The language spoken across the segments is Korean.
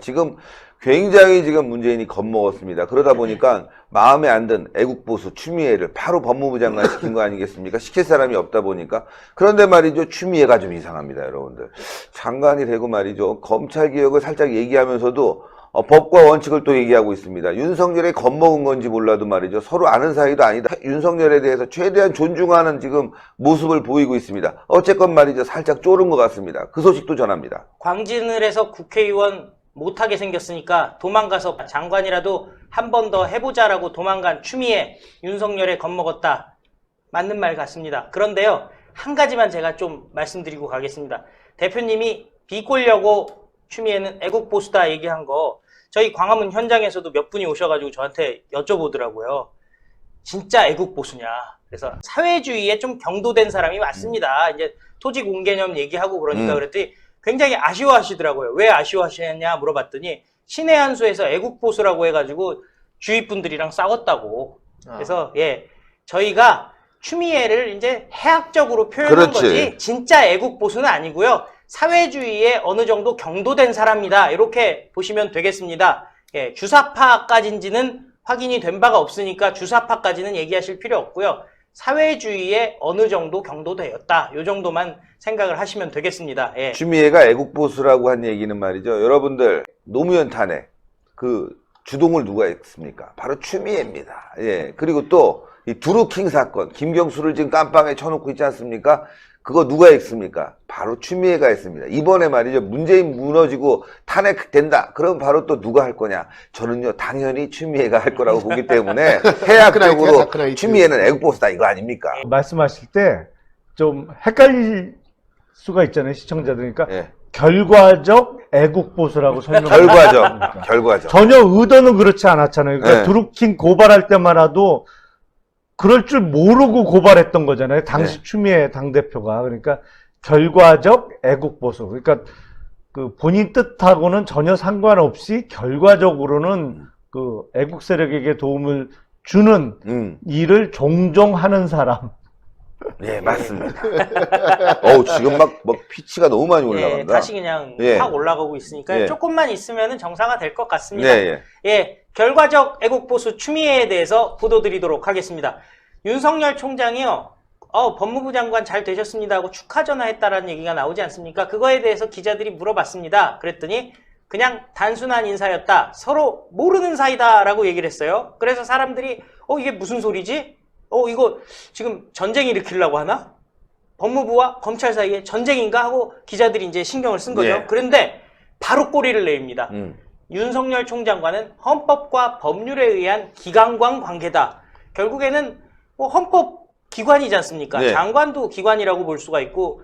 지금 굉장히 지금 문재인이 겁먹었습니다. 그러다 보니까 마음에 안 든 애국보수 추미애를 바로 법무부 장관 시킨 거 아니겠습니까? 시킬 사람이 없다 보니까. 그런데 말이죠. 추미애가 좀 이상합니다, 여러분들. 장관이 되고 말이죠. 검찰 개혁을 살짝 얘기하면서도 어, 법과 원칙을 또 얘기하고 있습니다. 윤석열이 겁먹은 건지 몰라도 말이죠. 서로 아는 사이도 아니다. 윤석열에 대해서 최대한 존중하는 지금 모습을 보이고 있습니다. 어쨌건 말이죠. 살짝 쫄은 것 같습니다. 그 소식도 전합니다. 광진을 해서 국회의원 못하게 생겼으니까 도망가서 장관이라도 한 번 더 해보자라고 도망간 추미애 윤석열에 겁먹었다. 맞는 말 같습니다. 그런데요, 한 가지만 제가 좀 말씀드리고 가겠습니다. 대표님이 비꼴려고 추미애는 애국보수다 얘기한 거 저희 광화문 현장에서도 몇 분이 오셔가지고 저한테 여쭤보더라고요. 진짜 애국보수냐. 그래서 사회주의에 좀 경도된 사람이 맞습니다. 이제 토지 공개념 얘기하고 그러니까 음. 그랬더니 굉장히 아쉬워하시더라고요. 왜 아쉬워하시냐 물어봤더니 신의 한수에서 애국보수라고 해가지고 주위 분들이랑 싸웠다고. 그래서 예 저희가 추미애를 이제 해학적으로 표현한 그렇지. 거지 진짜 애국보수는 아니고요. 사회주의에 어느 정도 경도된 사람이다. 이렇게 보시면 되겠습니다. 예, 주사파까지인지는 확인이 된 바가 없으니까 주사파까지는 얘기하실 필요 없고요. 사회주의에 어느 정도 경도되었다. 요 정도만 생각을 하시면 되겠습니다. 예. 추미애가 애국보수라고 한 얘기는 말이죠. 여러분들 노무현 탄핵 그 주동을 누가 했습니까? 바로 추미애입니다. 예. 그리고 또 이 두루킹 사건 김경수를 지금 깜빵에 쳐놓고 있지 않습니까? 그거 누가 했습니까? 바로 추미애가 했습니다. 이번에 말이죠. 문재인 무너지고 탄핵된다. 그럼 바로 또 누가 할 거냐? 저는요, 당연히 추미애가 할 거라고 보기 때문에 해학적으로 다크나이트. 추미애는 애국보수다 이거 아닙니까? 말씀하실 때 좀 헷갈릴 수가 있잖아요 시청자들 그러니까 예. 결과적 애국 보수라고 설명 결과적, 결과적. 전혀 의도는 그렇지 않았잖아요 그러니까 네. 드루킹 고발할 때만 해도 그럴 줄 모르고 고발했던 거잖아요 당시 네. 추미애 당 대표가 그러니까 결과적 애국 보수 그러니까 그 본인 뜻하고는 전혀 상관없이 결과적으로는 그 애국 세력에게 도움을 주는 음. 일을 종종 하는 사람 예, 맞습니다. 어우, 지금 막, 막 피치가 너무 많이 예, 올라간다. 다시 그냥 예. 확 올라가고 있으니까 예. 조금만 있으면 정상화 될 것 같습니다. 네, 예. 예, 결과적 애국보수 추미애에 대해서 보도드리도록 하겠습니다. 윤석열 총장이요, 어, 법무부 장관 잘 되셨습니다 하고 축하 전화했다라는 얘기가 나오지 않습니까? 그거에 대해서 기자들이 물어봤습니다. 그랬더니 그냥 단순한 인사였다. 서로 모르는 사이다라고 얘기를 했어요. 그래서 사람들이 어, 이게 무슨 소리지? 어, 이거 지금 전쟁 일으키려고 하나? 법무부와 검찰 사이에 전쟁인가 하고 기자들이 이제 신경을 쓴 거죠. 예. 그런데 바로 꼬리를 내립니다. 음. 윤석열 총장과는 헌법과 법률에 의한 기관관 관계다. 결국에는 뭐 헌법 기관이지 않습니까? 네. 장관도 기관이라고 볼 수가 있고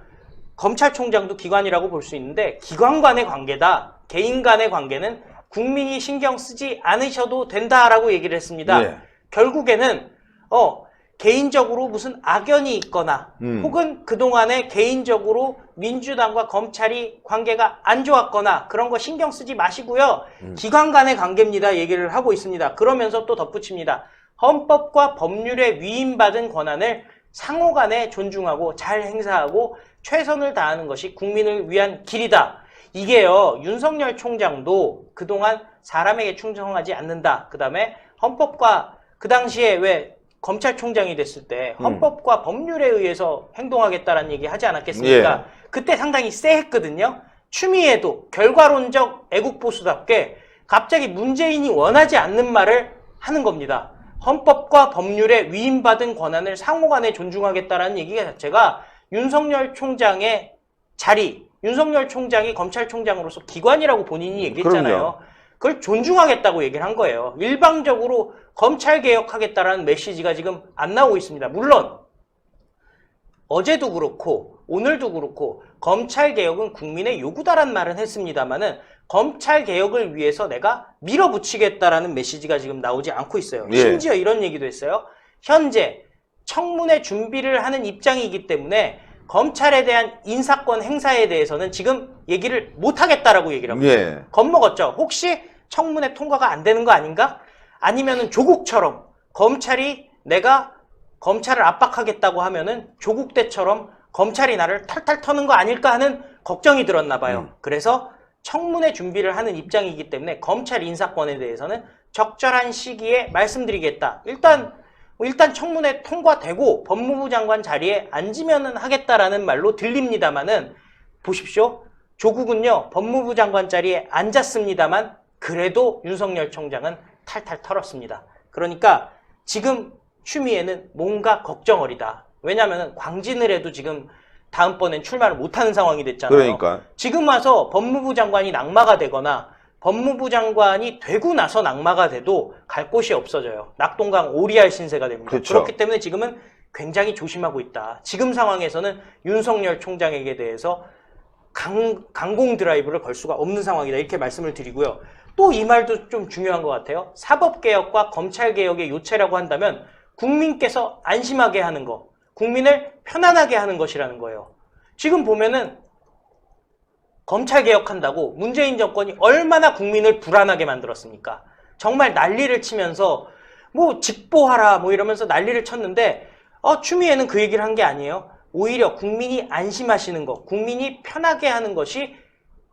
검찰총장도 기관이라고 볼 수 있는데 기관 간의 관계다. 개인 간의 관계는 국민이 신경 쓰지 않으셔도 된다라고 얘기를 했습니다. 예. 결국에는 어 개인적으로 무슨 악연이 있거나 음. 혹은 그동안에 개인적으로 민주당과 검찰이 관계가 안 좋았거나 그런 거 신경 쓰지 마시고요. 음. 기관 간의 관계입니다. 얘기를 하고 있습니다. 그러면서 또 덧붙입니다. 헌법과 법률에 위임받은 권한을 상호 간에 존중하고 잘 행사하고 최선을 다하는 것이 국민을 위한 길이다. 이게요, 윤석열 총장도 그동안 사람에게 충성하지 않는다. 그 다음에 헌법과 그 당시에 왜 검찰총장이 됐을 때 음. 헌법과 법률에 의해서 행동하겠다라는 얘기 하지 않았겠습니까? 예. 그때 상당히 쎄했거든요. 추미애도 결과론적 애국보수답게 갑자기 문재인이 원하지 않는 말을 하는 겁니다. 헌법과 법률에 위임받은 권한을 상호간에 존중하겠다라는 얘기 자체가 윤석열 총장의 자리, 윤석열 총장이 검찰총장으로서 기관이라고 본인이 얘기했잖아요. 그럼요. 그걸 존중하겠다고 얘기를 한 거예요. 일방적으로 검찰 개혁하겠다라는 메시지가 지금 안 나오고 있습니다. 물론 어제도 그렇고 오늘도 그렇고 검찰 개혁은 국민의 요구다란 말은 했습니다만은 검찰 개혁을 위해서 내가 밀어붙이겠다라는 메시지가 지금 나오지 않고 있어요. 예. 심지어 이런 얘기도 했어요. 현재 청문회 준비를 하는 입장이기 때문에 검찰에 대한 인사권 행사에 대해서는 지금 얘기를 못 하겠다라고 얘기를 있어요. 예. 겁먹었죠. 혹시 청문회 통과가 안 되는 거 아닌가? 아니면은 조국처럼 검찰이 내가 검찰을 압박하겠다고 하면은 조국 때처럼 검찰이 나를 탈탈 터는 거 아닐까 하는 걱정이 들었나 봐요. 음. 그래서 청문회 준비를 하는 입장이기 때문에 검찰 인사권에 대해서는 적절한 시기에 말씀드리겠다. 일단 뭐 일단 청문회 통과되고 법무부 장관 자리에 앉으면은 하겠다라는 말로 들립니다만은 보십시오. 조국은요 법무부 장관 자리에 앉았습니다만 그래도 윤석열 총장은 탈탈 털었습니다. 그러니까 지금 추미애는 뭔가 걱정어리다. 왜냐하면 광진을 해도 지금 다음번엔 출마를 못하는 상황이 됐잖아요. 그러니까 지금 와서 법무부 장관이 낙마가 되거나 법무부 장관이 되고 나서 낙마가 돼도 갈 곳이 없어져요. 낙동강 오리알 신세가 됩니다. 그렇죠. 그렇기 때문에 지금은 굉장히 조심하고 있다. 지금 상황에서는 윤석열 총장에게 대해서 강, 강공 드라이브를 걸 수가 없는 상황이다. 이렇게 말씀을 드리고요. 또 이 말도 좀 중요한 것 같아요. 사법개혁과 검찰개혁의 요체라고 한다면 국민께서 안심하게 하는 것, 국민을 편안하게 하는 것이라는 거예요. 지금 보면은 검찰 개혁한다고 문재인 정권이 얼마나 국민을 불안하게 만들었습니까? 정말 난리를 치면서 뭐 직보하라 뭐 이러면서 난리를 쳤는데 어 추미애는 그 얘기를 한 게 아니에요. 오히려 국민이 안심하시는 것, 국민이 편하게 하는 것이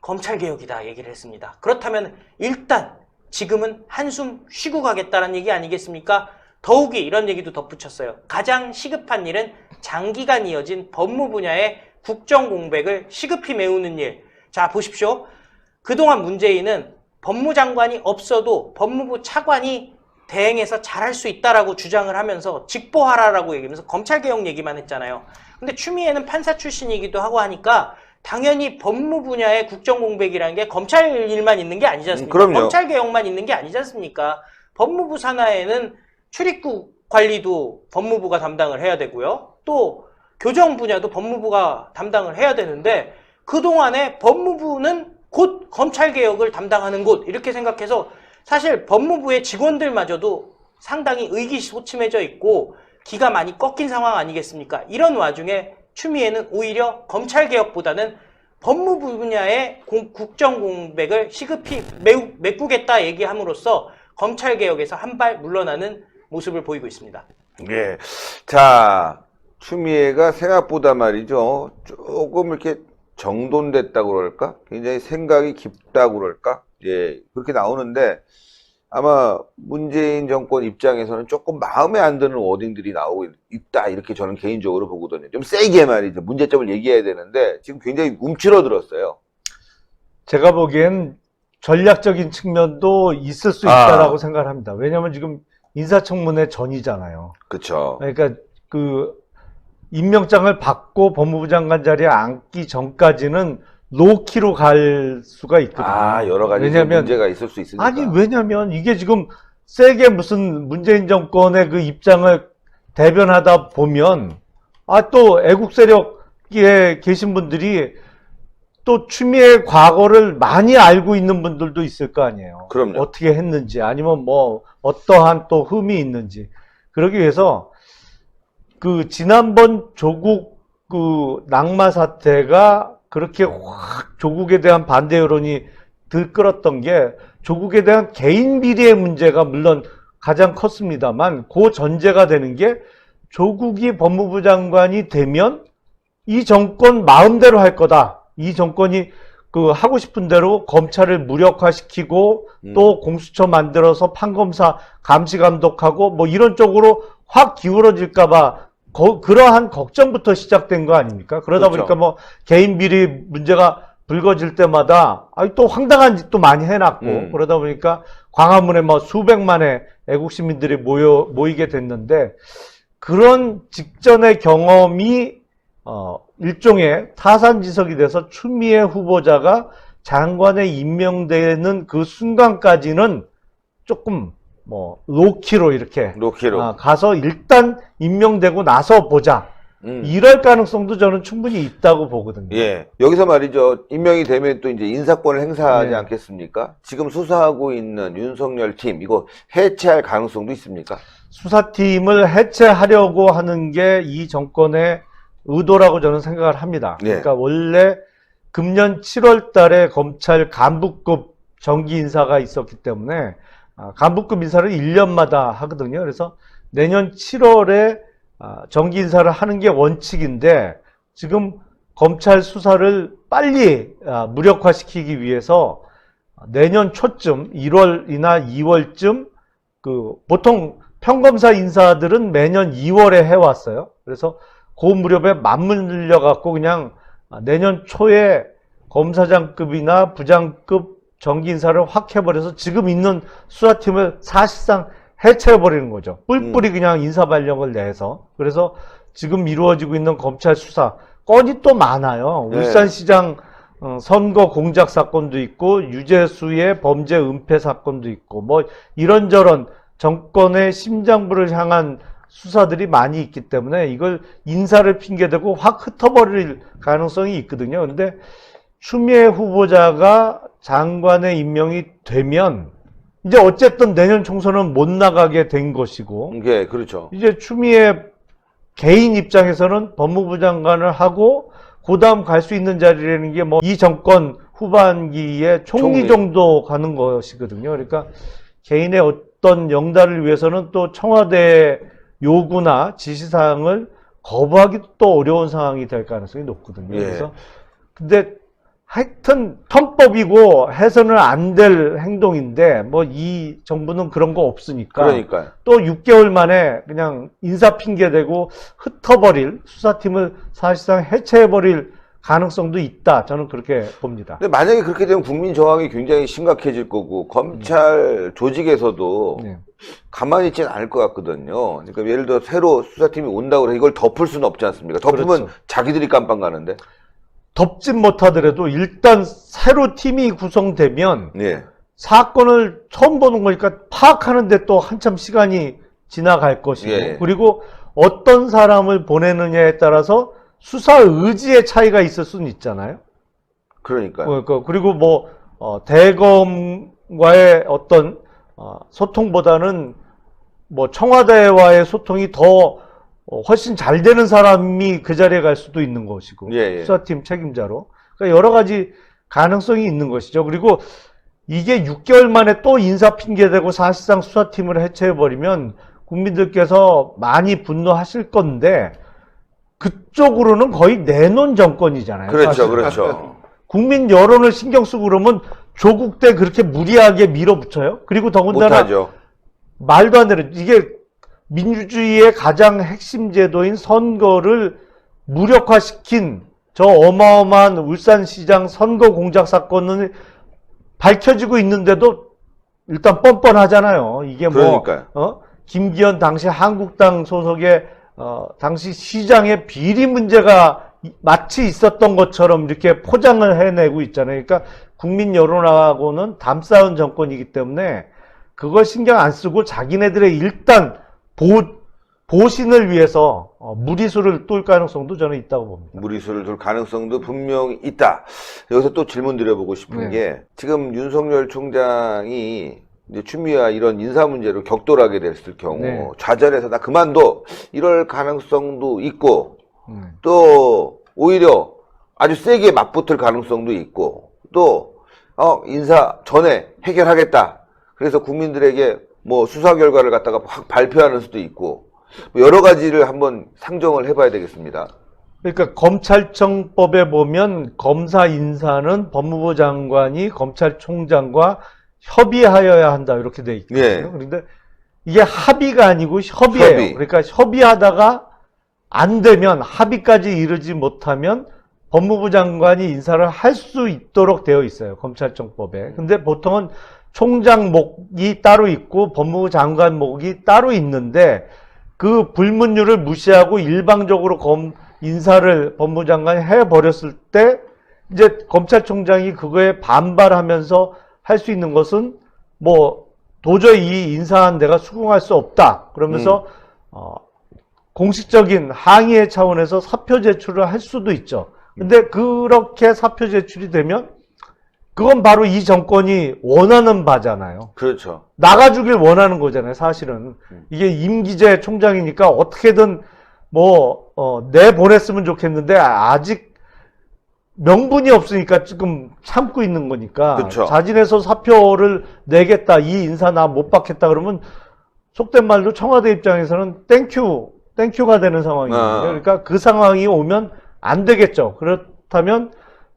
검찰 개혁이다 얘기를 했습니다. 그렇다면 일단 지금은 한숨 쉬고 가겠다는 얘기 아니겠습니까? 더욱이 이런 얘기도 덧붙였어요. 가장 시급한 일은 장기간 이어진 법무 분야의 국정 공백을 시급히 메우는 일. 자, 보십시오. 그동안 문재인은 법무장관이 없어도 법무부 차관이 대행해서 잘할 수 있다라고 주장을 하면서 직보하라라고 얘기하면서 검찰개혁 얘기만 했잖아요. 근데 추미애는 판사 출신이기도 하고 하니까 당연히 법무 분야의 국정 공백이라는 게 검찰 일만 있는 게 아니지 않습니까? 음, 그럼요. 검찰 개혁만 있는 게 아니지 않습니까? 법무부 산하에는 출입국 관리도 법무부가 담당을 해야 되고요. 또 교정 분야도 법무부가 담당을 해야 되는데 그동안에 법무부는 곧 검찰 개혁을 담당하는 곳 이렇게 생각해서 사실 법무부의 직원들마저도 상당히 의기소침해져 있고 기가 많이 꺾인 상황 아니겠습니까? 이런 와중에 추미애는 오히려 검찰 개혁보다는 법무부 분야의 공- 국정 공백을 시급히 메우, 메꾸겠다 얘기함으로써 검찰 개혁에서 한 발 물러나는 모습을 보이고 있습니다. 예. 자, 추미애가 생각보다 말이죠. 조금 이렇게 정돈됐다고 그럴까? 굉장히 생각이 깊다고 그럴까? 예. 그렇게 나오는데 아마 문재인 정권 입장에서는 조금 마음에 안 드는 워딩들이 나오고 있다. 이렇게 저는 개인적으로 보거든요. 좀 세게 말이죠. 문제점을 얘기해야 되는데 지금 굉장히 움츠러들었어요. 제가 보기엔 전략적인 측면도 있을 수 아. 있다라고 생각을 합니다. 왜냐하면 지금 인사청문회 전이잖아요. 그쵸. 그러니까 그 임명장을 받고 법무부 장관 자리에 앉기 전까지는 로키로 갈 수가 있거든요. 아, 여러 가지 좀 왜냐면 문제가 있을 수 있으니까. 아니 왜냐면 이게 지금 세게 무슨 문재인 정권의 그 입장을 대변하다 보면 아 또 애국 세력에 계신 분들이 또 추미애 과거를 많이 알고 있는 분들도 있을 거 아니에요. 그럼요. 어떻게 했는지 아니면 뭐 어떠한 또 흠이 있는지 그러기 위해서 그 지난번 조국 그 낙마 사태가 그렇게 확 조국에 대한 반대 여론이 들끓었던 게 조국에 대한 개인 비리의 문제가 물론 가장 컸습니다만 그 전제가 되는 게 조국이 법무부 장관이 되면 이 정권 마음대로 할 거다. 이 정권이 그 하고 싶은 대로 검찰을 무력화시키고 음. 또 공수처 만들어서 판검사 감시 감독하고 뭐 이런 쪽으로 확 기울어질까봐 그러한 걱정부터 시작된 거 아닙니까? 그러다 그렇죠. 보니까 뭐 개인 비리 문제가 불거질 때마다 아니 또 황당한 짓도 많이 해놨고 음. 그러다 보니까 광화문에 뭐 수백만의 애국 시민들이 모여 모이게 됐는데 그런 직전의 경험이 어 일종의 타산지석이 돼서 추미애 후보자가 장관에 임명되는 그 순간까지는 조금 뭐 로키로 이렇게 로키로. 아, 가서 일단 임명되고 나서 보자 음. 이럴 가능성도 저는 충분히 있다고 보거든요. 예. 여기서 말이죠. 임명이 되면 또 이제 인사권을 행사하지 예. 않겠습니까? 지금 수사하고 있는 윤석열 팀, 이거 해체할 가능성도 있습니까? 수사팀을 해체하려고 하는 게 이 정권의 의도라고 저는 생각을 합니다. 예. 그러니까 원래 금년 7월 달에 검찰 간부급 정기 인사가 있었기 때문에 아, 간부급 인사를 1년마다 하거든요. 그래서 내년 7월에 아, 정기 인사를 하는 게 원칙인데 지금 검찰 수사를 빨리 아, 무력화시키기 위해서 내년 초쯤 1월이나 2월쯤 그 보통 평검사 인사들은 매년 2월에 해왔어요. 그래서 그 무렵에 맞물려 갖고 그냥 내년 초에 검사장급이나 부장급 정기 인사를 확 해버려서 지금 있는 수사팀을 사실상 해체해버리는 거죠. 뿔뿔이 그냥 인사 발령을 내서. 그래서 지금 이루어지고 있는 검찰 수사 건이 또 많아요. 네. 울산시장 어, 선거 공작 사건도 있고 유재수의 범죄 은폐 사건도 있고 뭐 이런저런 정권의 심장부를 향한 수사들이 많이 있기 때문에 이걸 인사를 핑계대고 확 흩어버릴 가능성이 있거든요. 근데 추미애 후보자가 장관에 임명이 되면 이제 어쨌든 내년 총선은 못 나가게 된 것이고 예, 그렇죠. 이제 추미애 개인 입장에서는 법무부 장관을 하고 그다음 갈 수 있는 자리라는 게 뭐 이 정권 후반기에 총리 총리. 정도 가는 것이거든요. 그러니까 개인의 어떤 영달을 위해서는 또 청와대 요구나 지시사항을 거부하기도 또 어려운 상황이 될 가능성이 높거든요. 예. 그래서 근데 하여튼 편법이고 해서는 안 될 행동인데 뭐 이 정부는 그런 거 없으니까 그러니까요. 또 6개월 만에 그냥 인사 핑계 대고 흩어버릴 수사팀을 사실상 해체해버릴 가능성도 있다. 저는 그렇게 봅니다. 근데 만약에 그렇게 되면 국민 저항이 굉장히 심각해질 거고 검찰 조직에서도 네. 가만히 있지는 않을 것 같거든요. 그러니까 예를 들어 새로 수사팀이 온다고 해서 이걸 덮을 수는 없지 않습니까? 덮으면 그렇죠. 자기들이 깜빵 가는데. 덮진 못하더라도 일단 새로 팀이 구성되면 예. 사건을 처음 보는 거니까 파악하는데 또 한참 시간이 지나갈 것이고 예. 그리고 어떤 사람을 보내느냐에 따라서 수사 의지의 차이가 있을 수는 있잖아요. 그러니까요. 그러니까 그리고 뭐 어, 대검과의 어떤 어, 소통보다는 뭐 청와대와의 소통이 더 어, 훨씬 잘 되는 사람이 그 자리에 갈 수도 있는 것이고 예, 예. 수사팀 책임자로 그러니까 여러 가지 가능성이 있는 것이죠. 그리고 이게 6개월 만에 또 인사 핑계대고 사실상 수사팀을 해체해 버리면 국민들께서 많이 분노하실 건데 그쪽으로는 거의 내놓은 정권이잖아요. 그렇죠, 사실은. 그렇죠. 국민 여론을 신경 쓰고 그러면 조국 때 그렇게 무리하게 밀어붙여요? 그리고 더군다나 못하죠. 말도 안 되는 이게 민주주의의 가장 핵심 제도인 선거를 무력화시킨 저 어마어마한 울산시장 선거 공작 사건은 밝혀지고 있는데도 일단 뻔뻔하잖아요. 이게 뭐. 어? 김기현 당시 한국당 소속의 어, 당시 시장의 비리 문제가 이- 마치 있었던 것처럼 이렇게 포장을 해내고 있잖아요. 그러니까 국민 여론하고는 담 쌓은 정권이기 때문에 그걸 신경 안 쓰고 자기네들의 일단 보, 보신을 위해서 어, 무리수를 뚫을 가능성도 저는 있다고 봅니다. 무리수를 둘 가능성도 분명히 있다. 여기서 또 질문 드려보고 싶은 네. 게 지금 윤석열 총장이 이제 추미애와 이런 인사 문제로 격돌하게 됐을 경우 네. 좌절해서 나 그만둬 이럴 가능성도 있고 음. 또 오히려 아주 세게 맞붙을 가능성도 있고 또 어, 인사 전에 해결하겠다. 그래서 국민들에게 뭐 수사 결과를 갖다가 확 발표하는 수도 있고 뭐 여러 가지를 한번 상정을 해봐야 되겠습니다. 그러니까 검찰청법에 보면 검사 인사는 법무부 장관이 검찰총장과 협의하여야 한다 이렇게 돼 있거든요. 예. 그런데 이게 합의가 아니고 협의예요. 협의. 그러니까 협의하다가 안 되면 합의까지 이르지 못하면 법무부 장관이 인사를 할 수 있도록 되어 있어요. 검찰청법에. 근데 보통은 총장 목이 따로 있고 법무부 장관 목이 따로 있는데 그 불문율을 무시하고 일방적으로 검 인사를 법무부 장관이 해 버렸을 때 이제 검찰총장이 그거에 반발하면서 할 수 있는 것은 뭐 도저히 이 인사한 내가 수긍할 수 없다. 그러면서 어, 공식적인 항의의 차원에서 사표 제출을 할 수도 있죠. 근데 그렇게 사표 제출이 되면 그건 바로 이 정권이 원하는 바잖아요. 그렇죠. 나가주길 원하는 거잖아요, 사실은. 이게 임기제 총장이니까 어떻게든 뭐, 어, 내보냈으면 좋겠는데, 아직 명분이 없으니까 지금 참고 있는 거니까. 그쵸. 자진해서 사표를 내겠다, 이 인사 나 못 받겠다 그러면, 속된 말로 청와대 입장에서는 땡큐, 땡큐가 되는 상황이거든요. 아. 그러니까 그 상황이 오면 안 되겠죠. 그렇, 그렇다면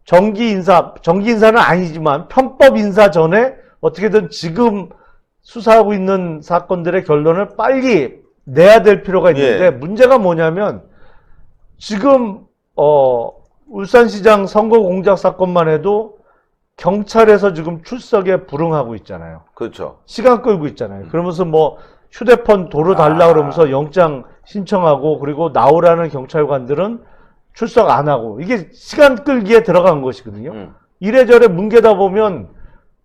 정기 인사, 정기 인사는 아니지만 편법 인사 전에 어떻게든 지금 수사하고 있는 사건들의 결론을 빨리 내야 될 필요가 있는데 예. 문제가 뭐냐면 지금 어 울산시장 선거 공작 사건만 해도 경찰에서 지금 출석에 불응하고 있잖아요. 그렇죠. 시간 끌고 있잖아요. 그러면서 뭐 휴대폰 도로 달라 아. 그러면서 영장 신청하고 그리고 나오라는 경찰관들은 출석 안 하고 이게 시간 끌기에 들어간 것이거든요. 음, 이래저래 뭉개다 보면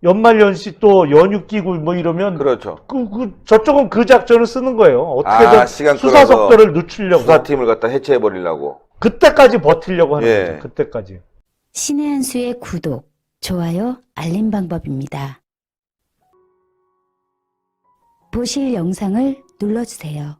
연말 연시 또 연휴 끼고 뭐 이러면 그렇죠. 그, 그 저쪽은 그 작전을 쓰는 거예요. 어떻게든 아, 시간 수사 끌어서 속도를 늦추려고 수사팀을 갖다 해체해 버리려고. 그때까지 버티려고 하는 예. 거죠. 그때까지. 신의 한 수의 구독, 좋아요, 알림 방법입니다. 보실 영상을 눌러주세요.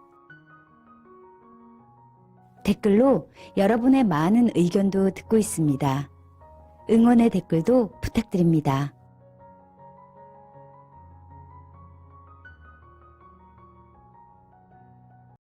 댓글로 여러분의 많은 의견도 듣고 있습니다. 응원의 댓글도 부탁드립니다.